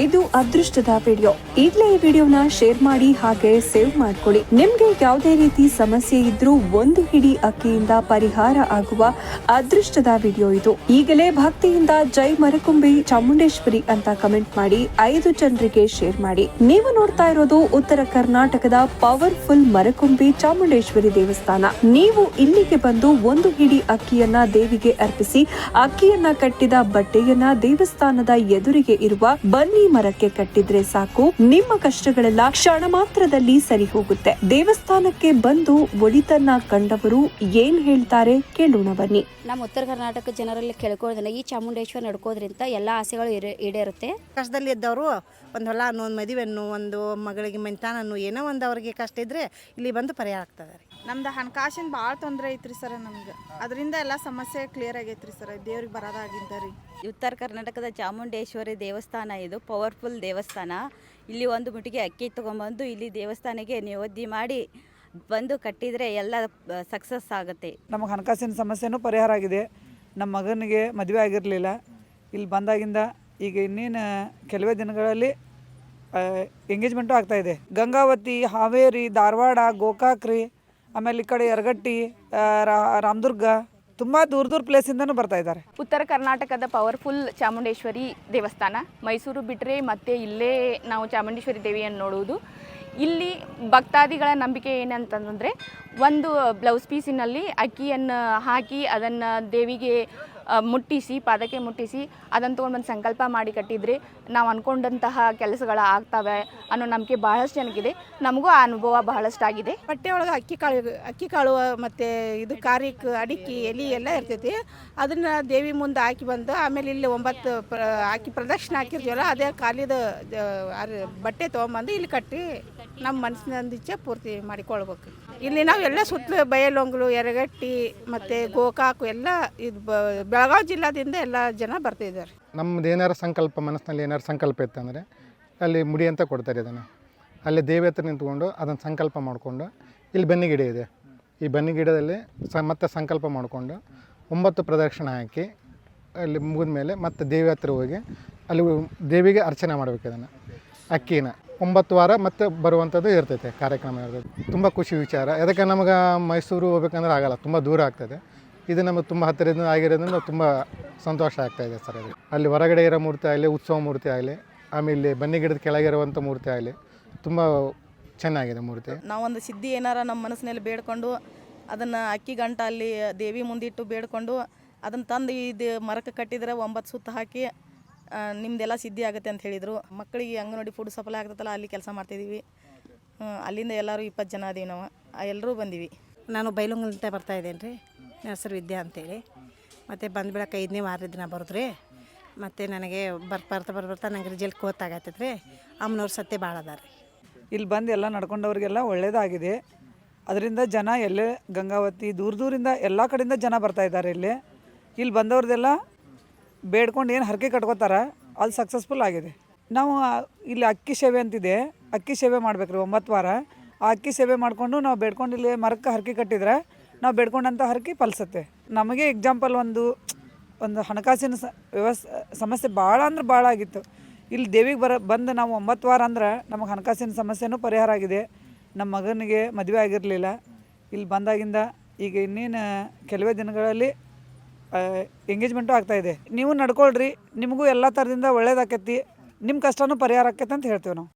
ಇದು ಅದೃಷ್ಟದ ವಿಡಿಯೋ. ಈಗಲೇ ಈ ವಿಡಿಯೋನ ಶೇರ್ ಮಾಡಿ, ಹಾಗೆ ಸೇವ್ ಮಾಡ್ಕೊಳ್ಳಿ. ನಿಮ್ಗೆ ಯಾವುದೇ ರೀತಿ ಸಮಸ್ಯೆ ಇದ್ರೂ ಒಂದು ಹಿಡಿ ಅಕ್ಕಿಯಿಂದ ಪರಿಹಾರ ಆಗುವ ಅದೃಷ್ಟದ ವಿಡಿಯೋ ಇದು. ಈಗಲೇ ಭಕ್ತಿಯಿಂದ ಜೈ ಮರಕುಂಬಿ ಚಾಮುಂಡೇಶ್ವರಿ ಅಂತ ಕಮೆಂಟ್ ಮಾಡಿ, ಐದು ಜನರಿಗೆ ಶೇರ್ ಮಾಡಿ. ನೀವು ನೋಡ್ತಾ ಇರೋದು ಉತ್ತರ ಕರ್ನಾಟಕದ ಪವರ್ಫುಲ್ ಮರಕುಂಬಿ ಚಾಮುಂಡೇಶ್ವರಿ ದೇವಸ್ಥಾನ. ನೀವು ಇಲ್ಲಿಗೆ ಬಂದು ಒಂದು ಹಿಡಿ ಅಕ್ಕಿಯನ್ನ ದೇವಿಗೆ ಅರ್ಪಿಸಿ, ಅಕ್ಕಿಯನ್ನ ಕಟ್ಟಿದ ಬಟ್ಟೆಯನ್ನ ದೇವಸ್ಥಾನದ ಎದುರಿಗೆ ಇರುವ ಬನ್ನಿ ಮರಕ್ಕೆ ಕಟ್ಟಿದ್ರೆ ಸಾಕು. ನಿಮ್ಮ ಕಷ್ಟಗಳೆಲ್ಲ ಕ್ಷಣ ಮಾತ್ರದಲ್ಲಿ ಸರಿ ಹೋಗುತ್ತೆ ದೇವಸ್ಥಾನಕ್ಕೆ ಬಂದು ಒಳಿತನ್ನ ಕಂಡವರು ಏನ್ ಹೇಳ್ತಾರೆ ಕೇಳೋಣ ಬನ್ನಿ. ನಮ್ಮ ಉತ್ತರ ಕರ್ನಾಟಕ ಜನರಲ್ಲಿ ಕೇಳ್ಕೊಳ್ಳೋದನ್ನ ಈ ಚಾಮುಂಡೇಶ್ವರ ನಡ್ಕೋದ್ರಿಂದ ಎಲ್ಲ ಆಸೆಗಳು ಈಡೇ- ಈಡೇರುತ್ತೆ. ಕಷ್ಟದಲ್ಲಿ ಇದ್ದವರು ಒಂದು ಹೊಲ ಅನ್ನೋ ಒಂದು ಮದುವೆನ್ನು ಒಂದು ಮಗಳಿಗೆ ಮೆಂತಾನನ್ನು ಏನೋ ಒಂದು ಅವರಿಗೆ ಕಷ್ಟ ಇದ್ರೆ ಇಲ್ಲಿ ಬಂದು ಪರಿಹಾರ ಆಗ್ತದೆ. ನಮ್ದು ಹಣಕಾಸಿನ ಭಾಳ ತೊಂದರೆ ಐತ್ರಿ ಸರ್ ನಮ್ಗೆ. ಅದರಿಂದ ಎಲ್ಲ ಸಮಸ್ಯೆ ಕ್ಲಿಯರ್ ಆಗೈತ್ರಿ ಸರ್ ದೇವ್ರಿಗೆ ಬರೋದಾಗಿದ್ದ ರೀ. ಉತ್ತರ ಕರ್ನಾಟಕದ ಚಾಮುಂಡೇಶ್ವರಿ ದೇವಸ್ಥಾನ ಇದು ಪವರ್ಫುಲ್ ದೇವಸ್ಥಾನ. ಇಲ್ಲಿ ಒಂದು ಮುಟ್ಟಿಗೆ ಅಕ್ಕಿ ತೊಗೊಂಬಂದು ಇಲ್ಲಿ ದೇವಸ್ಥಾನಕ್ಕೆ ನಿವದ್ದಿ ಮಾಡಿ ಬಂದು ಕಟ್ಟಿದರೆ ಎಲ್ಲ ಸಕ್ಸಸ್ ಆಗುತ್ತೆ. ನಮಗೆ ಹಣಕಾಸಿನ ಸಮಸ್ಯೆನೂ ಪರಿಹಾರ ಆಗಿದೆ. ನಮ್ಮ ಮಗನಿಗೆ ಮದುವೆ ಆಗಿರಲಿಲ್ಲ. ಇಲ್ಲಿ ಬಂದಾಗಿಂದ ಈಗ ಇನ್ನೇನು ಕೆಲವೇ ದಿನಗಳಲ್ಲಿ ಎಂಗೇಜ್ಮೆಂಟು ಆಗ್ತಾಯಿದೆ ಗಂಗಾವತಿ ಹಾವೇರಿ ಧಾರವಾಡ ಗೋಕಾಕ್ ರೀ ಆಮೇಲೆ ಈ ಕಡೆ ಯರಗಟ್ಟಿ ರಾಮದುರ್ಗ, ತುಂಬ ದೂರ ದೂರ ಪ್ಲೇಸಿಂದನೂ ಬರ್ತಾ ಇದ್ದಾರೆ. ಉತ್ತರ ಕರ್ನಾಟಕದ ಪವರ್ಫುಲ್ ಚಾಮುಂಡೇಶ್ವರಿ ದೇವಸ್ಥಾನ. ಮೈಸೂರು ಬಿಟ್ಟರೆ ಮತ್ತೆ ಇಲ್ಲೇ ನಾವು ಚಾಮುಂಡೇಶ್ವರಿ ದೇವಿಯನ್ನು ನೋಡುವುದು. ಇಲ್ಲಿ ಭಕ್ತಾದಿಗಳ ನಂಬಿಕೆ ಏನಂತಂದರೆ, ಒಂದು ಬ್ಲೌಸ್ ಪೀಸಿನಲ್ಲಿ ಅಕ್ಕಿಯನ್ನು ಹಾಕಿ ಅದನ್ನು ದೇವಿಗೆ ಮುಟ್ಟಿಸಿ, ಪಾದಕ್ಕೆ ಮುಟ್ಟಿಸಿ ಅದನ್ನು ತೊಗೊಂಡು ಸಂಕಲ್ಪ ಮಾಡಿ ಕಟ್ಟಿದ್ರಿ. ನಾವು ಅಂದ್ಕೊಂಡಂತಹ ಕೆಲಸಗಳು ಆಗ್ತವೆ ಅನ್ನೋ ನಂಬಿಕೆ ಬಹಳಷ್ಟು ಜನಕ್ಕಿದೆ. ನಮಗೂ ಆ ಅನುಭವ ಬಹಳಷ್ಟಾಗಿದೆ. ಬಟ್ಟೆ ಒಳಗೆ ಅಕ್ಕಿ ಕಾಳು ಅಕ್ಕಿ ಕಾಳು ಮತ್ತು ಇದು ಕಾರಿಕ್ ಅಡಿಕೆ ಎಲೆ ಎಲ್ಲ ಇರ್ತೈತಿ. ಅದನ್ನು ದೇವಿ ಮುಂದೆ ಹಾಕಿ ಬಂದು, ಆಮೇಲೆ ಇಲ್ಲಿ ಒಂಬತ್ತು ಪ್ರ, ಹಾಕಿ ಪ್ರದಕ್ಷಿಣೆ ಹಾಕಿರ್ತೀವಲ್ಲ, ಅದೇ ಕಾಲಿದ ಬಟ್ಟೆ ತೊಗೊಂಬಂದು ಇಲ್ಲಿ ಕಟ್ಟಿ ನಮ್ಮ ಮನಸ್ಸಿನ ಇಚ್ಛೆ ಪೂರ್ತಿ ಮಾಡಿಕೊಳ್ಬೇಕು. ಇಲ್ಲಿ ನಾವು ಎಲ್ಲ ಸುತ್ತಲೂ ಬಯಲೊಂಗ್ಲು, ಯರಗಟ್ಟಿ ಮತ್ತು ಗೋಕಾಕು ಎಲ್ಲ ಇದು ಬೆಳಗಾವಿ ಜಿಲ್ಲಾದಿಂದ ಎಲ್ಲ ಜನ ಬರ್ತಿದ್ದಾರೆ ನಮ್ದು ಏನಾರು ಸಂಕಲ್ಪ, ಮನಸ್ಸಿನಲ್ಲಿ ಏನಾರು ಸಂಕಲ್ಪ ಇತ್ತಂದರೆ ಅಲ್ಲಿ ಮುಡಿ ಅಂತ ಕೊಡ್ತಾರೆ ಇದನ್ನು. ಅಲ್ಲಿ ದೇವಿ ಹತ್ರ ನಿಂತ್ಕೊಂಡು ಅದನ್ನು ಸಂಕಲ್ಪ ಮಾಡಿಕೊಂಡು ಇಲ್ಲಿ ಬೆನ್ನಿ ಗಿಡ ಇದೆ. ಈ ಬನ್ನಿ ಗಿಡದಲ್ಲಿ ಸ, ಮತ್ತೆ ಸಂಕಲ್ಪ ಮಾಡಿಕೊಂಡು ಒಂಬತ್ತು ಪ್ರದಕ್ಷಿಣೆ ಹಾಕಿ ಅಲ್ಲಿ ಮುಗಿದ ಮೇಲೆ ಮತ್ತೆ ದೇವಿ ಹತ್ರ ಹೋಗಿ ಅಲ್ಲಿ ದೇವಿಗೆ ಅರ್ಚನೆ ಮಾಡಬೇಕು ಇದನ್ನು. ಅಕ್ಕಿನ. ಒಂಬತ್ತು ವಾರ ಮತ್ತೆ ಬರುವಂಥದ್ದು ಇರ್ತೈತೆ ಕಾರ್ಯಕ್ರಮ ಇರ್ತೈತೆ. ತುಂಬ ಖುಷಿ ವಿಚಾರ. ಅದಕ್ಕೆ ನಮಗೆ ಮೈಸೂರು ಹೋಗ್ಬೇಕಂದ್ರೆ ಆಗಲ್ಲ, ತುಂಬ ದೂರ ಆಗ್ತದೆ. ಇದು ನಮಗೆ ತುಂಬ ಹತ್ತಿರದಿಂದ ಆಗಿರೋದ್ರಿಂದ ತುಂಬ ಸಂತೋಷ ಆಗ್ತಾ ಇದೆ ಸರ್ ಅದು. ಅಲ್ಲಿ ಹೊರಗಡೆ ಇರೋ ಮೂರ್ತಿ ಆಗಲಿ, ಉತ್ಸವ ಮೂರ್ತಿ ಆಗಲಿ, ಆಮೇಲೆ ಬನ್ನಿ ಗಿಡದ ಕೆಳಗಿರುವಂಥ ಮೂರ್ತಿ ಆಗಲಿ, ತುಂಬ ಚೆನ್ನಾಗಿದೆ ಮೂರ್ತಿ. ನಾವೊಂದು ಸಿದ್ಧಿ ಏನಾರ ನಮ್ಮ ಮನಸ್ಸಿನಲ್ಲಿ ಬೇಡ್ಕೊಂಡು ಅದನ್ನು ಅಕ್ಕಿ ಗಂಟ ಅಲ್ಲಿ ದೇವಿ ಮುಂದಿಟ್ಟು ಬೇಡ್ಕೊಂಡು ಅದನ್ನು ತಂದು ಇದು ಮರಕ್ಕೆ ಕಟ್ಟಿದರೆ ಒಂಬತ್ತು ಸುತ್ತ ಹಾಕಿ ಆ, ನಿಮ್ದೆಲ್ಲ ಸಿದ್ಧಿ ಆಗುತ್ತೆ ಅಂತ ಹೇಳಿದರು. ಮಕ್ಕಳಿಗೆ ಅಂಗನವಾಡಿ ಫುಡ್ ಸಪ್ಲೈ ಆಗ್ತದಲ್ಲ ಅಲ್ಲಿ ಕೆಲಸ ಮಾಡ್ತಿದ್ದೀವಿ ಅಲ್ಲಿಂದ ಎಲ್ಲರೂ ಇಪ್ಪತ್ತು ಜನ ಅದೀವಿ ನಾವು. ಎಲ್ಲರೂ ಬಂದೀವಿ. ನಾನು ಬೈಲುಂಗಲಿಂದ ಬರ್ತಾ ಇದ್ದೇನೆ ರೀ ನನ್ನ ಹೆಸರು ವಿದ್ಯಾ ಅಂತೇಳಿ. ಮತ್ತು ಬಂದ್ಬಿಡಕ್ಕೆ ಐದನೇ ವಾರದ ದಿನ ಬರೋದು ರೀ ಮತ್ತು ನನಗೆ ಬರ್ ಬರ್ತಾ ಬರ್ ಬರ್ತಾ ನಂಗೆ ರಿಜಲ್ಟ್ ಗೊತ್ತಾಗತ್ತೈತೆ ರೀ ಅಮ್ಮನವ್ರ ಸತ್ಯ ಭಾಳ ಅದ ರೀ ಇಲ್ಲಿ ಬಂದು ಎಲ್ಲ ನಡ್ಕೊಂಡವ್ರಿಗೆಲ್ಲ ಒಳ್ಳೆಯದಾಗಿದೆ ಅದರಿಂದ ಜನ ಎಲ್ಲೇ ಗಂಗಾವತಿ ದೂರ ದೂರಿಂದ ಎಲ್ಲ ಕಡೆಯಿಂದ ಜನ ಬರ್ತಾ ಇದ್ದಾರೆ ಇಲ್ಲಿ. ಇಲ್ಲಿ ಬಂದವ್ರದ್ದೆಲ್ಲ ಬೇಡ್ಕೊಂಡು ಏನು ಹರಕೆ ಕಟ್ಕೋತಾರೆ, ಅಲ್ಲಿ ಸಕ್ಸಸ್ಫುಲ್ ಆಗಿದೆ. ನಾವು ಇಲ್ಲಿ ಅಕ್ಕಿ ಸೇವೆ ಅಂತಿದೆ. ಅಕ್ಕಿ ಸೇವೆ ಮಾಡ್ಬೇಕು ರೀ ಒಂಬತ್ತು ವಾರ. ಆ ಅಕ್ಕಿ ಸೇವೆ ಮಾಡಿಕೊಂಡು ನಾವು ಬೇಡ್ಕೊಂಡು ಇಲ್ಲಿ ಮರಕ್ಕೆ ಹರಕೆ ಕಟ್ಟಿದ್ರೆ, ನಾವು ಬೇಡ್ಕೊಂಡಂಥ ಹರಕೆ ಫಲಿಸುತ್ತೆ. ನಮಗೆ ಎಕ್ಸಾಂಪಲ್ ಒಂದು ಒಂದು ಹಣಕಾಸಿನ ಸ, ವ್ಯವಸ್, ಸಮಸ್ಯೆ ಭಾಳ ಅಂದ್ರೆ ಭಾಳ ಆಗಿತ್ತು. ಇಲ್ಲಿ ದೇವಿಗೆ ಬರ, ಬಂದು ನಾವು ಒಂಬತ್ತು ವಾರ ಅಂದ್ರೆ ನಮಗೆ ಹಣಕಾಸಿನ ಸಮಸ್ಯೆನೂ ಪರಿಹಾರ ಆಗಿದೆ. ನಮ್ಮ ಮಗನಿಗೆ ಮದುವೆ ಆಗಿರಲಿಲ್ಲ. ಇಲ್ಲಿ ಬಂದಾಗಿಂದ ಈಗ ಇನ್ನೇನು, ಕೆಲವೇ ದಿನಗಳಲ್ಲಿ ಎಂಗೇಜ್ಮೆಂಟು ಆಗ್ತಾಯಿದೆ ನೀವು ನಡ್ಕೊಳ್ರಿ. ನಿಮಗೂ ಎಲ್ಲ ಥರದಿಂದ ಒಳ್ಳೇದಾಕೈತಿ. ನಿಮ್ಮ ಕಷ್ಟನೂ ಪರಿಹಾರ ಆಕೈತೆ ಅಂತ ಹೇಳ್ತೀವಿ ನಾವು.